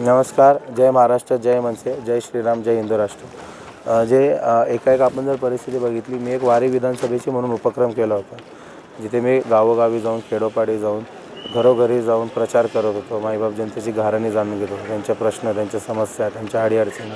नमस्कार जय महाराष्ट्र जय मनसे जय श्रीराम जय हिंदू राष्ट्र. जे एकाएक एका एक आपण जर परिस्थिती बघितली मी एक वारी विधानसभेची म्हणून उपक्रम केला होता. जिथे मी गावोगावी जाऊन खेडोपाडी जाऊन घरोघरी जाऊन प्रचार करत होतो. माईबाप जनतेची घाराणी जाणून घेत होतो. त्यांचे प्रश्न त्यांच्या समस्या त्यांच्या अडीअडचणी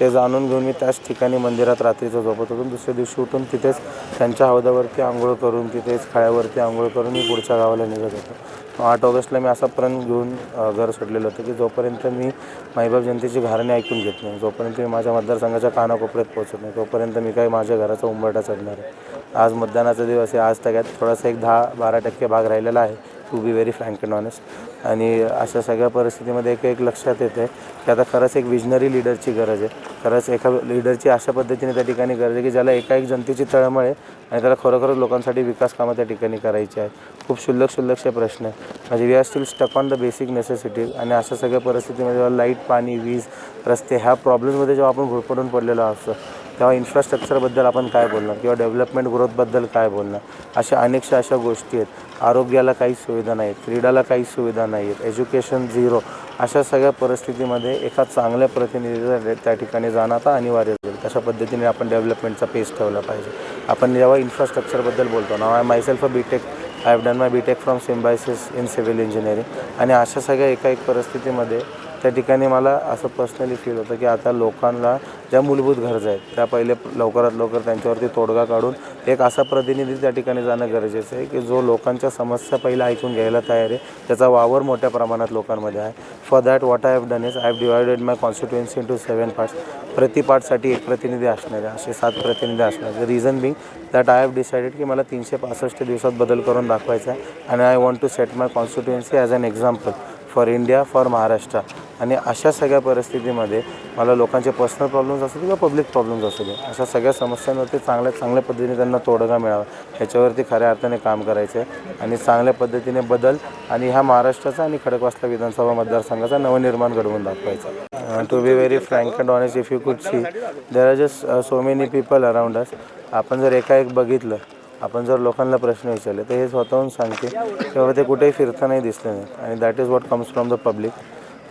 ते जाणून घेऊन मी त्याच ठिकाणी मंदिरात रात्रीचं झोपत होतो. दुसऱ्या दिवशी उठून तिथेच त्यांच्या हौदावरती आंघोळ करून तिथेच खाळ्यावरती आंघोळ करून मी पुढच्या गावाला निघत होतो. आठ ऑगस्टला मी असा प्रण घेऊन घर सोडलेलं होतं की जोपर्यंत मी माईबाप जनतेची घराणे ऐकून घेत नाही जोपर्यंत मी माझ्या मतदारसंघाच्या कानाकोपऱ्यात पोहोचत नाही तोपर्यंत मी काही माझ्या घराचा उंबरटा चढणार आहे. आज मतदानाचा दिवस आहे आज त्याच्यात थोडासा एक दहा बारा टक्के भाग राहिलेला आहे. To be very frank and honest आणि अशा सगळ्या परिस्थितीमध्ये एक एक लक्षात येतं आहे की आता खरंच एक विजनरी लीडरची गरज आहे. खरंच एका लीडरची अशा पद्धतीने त्या ठिकाणी गरज आहे की ज्याला एका एक जनतेची तळमळ आहे आणि त्याला खरोखरच लोकांसाठी विकास कामं त्या ठिकाणी करायची आहेत. खूप शुल्लक शुल्लकचे प्रश्न आहे म्हणजे we are still stuck on the basic necessity आणि अशा सगळ्या परिस्थितीमध्ये जेव्हा लाइट पाणी वीज रस्ते ह्या प्रॉब्लेम्समध्ये जेव्हा आपण घुरपडून पडलेलो असतो तेव्हा इन्फ्रास्ट्रक्चरबद्दल आपण काय बोलणार? किंवा डेव्हलपमेंट ग्रोथबद्दल काय बोलणार? अशा अनेकशा अशा गोष्टी आहेत. आरोग्याला काही सुविधा नाही आहेत क्रीडाला काही सुविधा नाही आहेत एज्युकेशन झिरो अशा सगळ्या परिस्थितीमध्ये एका चांगल्या प्रतिनिधीचा त्या ठिकाणी जाणं आता अनिवार्य होईल. तशा पद्धतीने आपण डेव्हलपमेंटचा पेस ठेवला पाहिजे? आपण जेव्हा इन्फ्रास्ट्रक्चरबद्दल बोलतो ना I myself a B tech I have done my B tech from Symbiosis in civil engineering आणि अशा सगळ्या एका एक परिस्थितीमध्ये त्या ठिकाणी मला असं पर्सनली फील होतं की आता लोकांना ज्या मूलभूत गरजा आहेत त्या पहिले लवकरात लवकर त्यांच्यावरती तोडगा काढून एक असा प्रतिनिधी त्या ठिकाणी जाणं गरजेचं आहे की जो लोकांच्या समस्या पहिला ऐकून घ्यायला तयार आहे. त्याचा वावर मोठ्या प्रमाणात लोकांमध्ये आहे. For that what I have done is I have divided my constituency into seven parts प्रति पार्टसाठी एक प्रतिनिधी असणार आहे असे सात प्रतिनिधी असणार आहे reason being that I have decided की मला तीनशे पासष्ट दिवसात बदल करून दाखवायचा आहे. आणि I want to set my constituency as an example for India for Maharashtra आणि अशा सगळ्या परिस्थितीमध्ये मला लोकांचे पर्सनल प्रॉब्लेम्स असू दे किंवा पब्लिक प्रॉब्लेम्स असू दे अशा सगळ्या समस्यांवरती चांगल्या चांगल्या पद्धतीने त्यांना तोडगा मिळावा. ह्याच्यावरती खऱ्या अर्थाने काम करायचं आहे आणि चांगल्या पद्धतीने बदल आणि ह्या महाराष्ट्राचा आणि खडकवासला विधानसभा मतदारसंघाचा नवनिर्माण घडवून दाखवायचा. To be very frank and honest if you could see there are just so many people around us आपण जर एकाएक बघितलं आपण जर लोकांना प्रश्न विचारले तर हे स्वतःहून सांगते की बाबा ते कुठेही फिरतानाही दिसले नाही आणि that is what comes from the public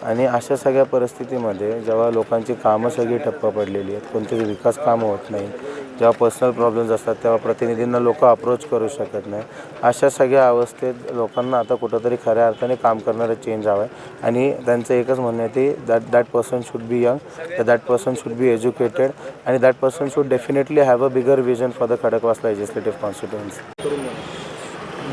आणि अशा सगळ्या परिस्थितीमध्ये जेव्हा लोकांची कामं सगळी ठप्प पडलेली आहेत कोणतेही विकास कामं होत नाही जेव्हा पर्सनल प्रॉब्लेम्स असतात तेव्हा प्रतिनिधींना लोक अप्रोच करू शकत नाही. अशा सगळ्या अवस्थेत लोकांना आता कुठंतरी खऱ्या अर्थाने काम करणारं चेंज हवं आहे आणि त्यांचं एकच म्हणणं आहे ते that that person should be young that person should be educated आणि that person should definitely have a bigger vision for the Khadakwasla legislative constituency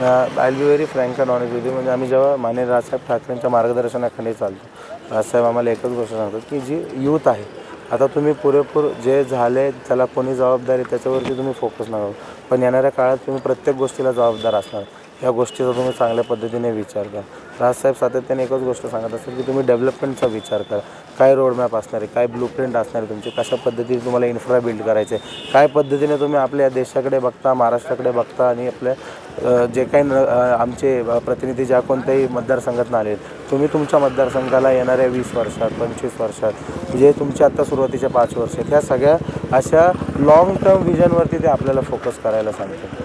I be very frank and honest with म्हणजे आम्ही जेव्हा माने राजसाहेब ठाकरेंच्या मार्गदर्शनाखाली चालतो राजसाहेब आम्हाला एकच गोष्ट सांगतात की जी यूथ आहे आता तुम्ही पुरेपूर जे झाले त्याला कोणी जबाबदारी त्याच्यावरती तुम्ही फोकस नका पण येणाऱ्या काळात तुम्ही प्रत्येक गोष्टीला जबाबदार असणार. या गोष्टीचा तुम्ही चांगल्या पद्धतीने विचार करा. राजसाहेब सातत्याने एकच गोष्ट सांगत असेल की तुम्ही डेव्हलपमेंटचा विचार करा. काय रोडमॅप असणार आहे? काय ब्लूप्रिंट असणार आहे तुमची? कशा पद्धतीने तुम्हाला इन्फ्रा बिल्ड करायचे काय पद्धतीने तुम्ही आपल्या देशाकडे बघता महाराष्ट्राकडे बघता आणि आपल्या जे काही न आमचे प्रतिनिधी ज्या कोणत्याही मतदारसंघातून आले तुम्ही तुमच्या मतदारसंघाला येणाऱ्या वीस वर्षात पंचवीस वर्षात जे तुमच्या आत्ता सुरुवातीच्या पाच वर्ष आहेत ह्या सगळ्या अशा लाँग टर्म विजनवरती ते आपल्याला फोकस करायला सांगतात.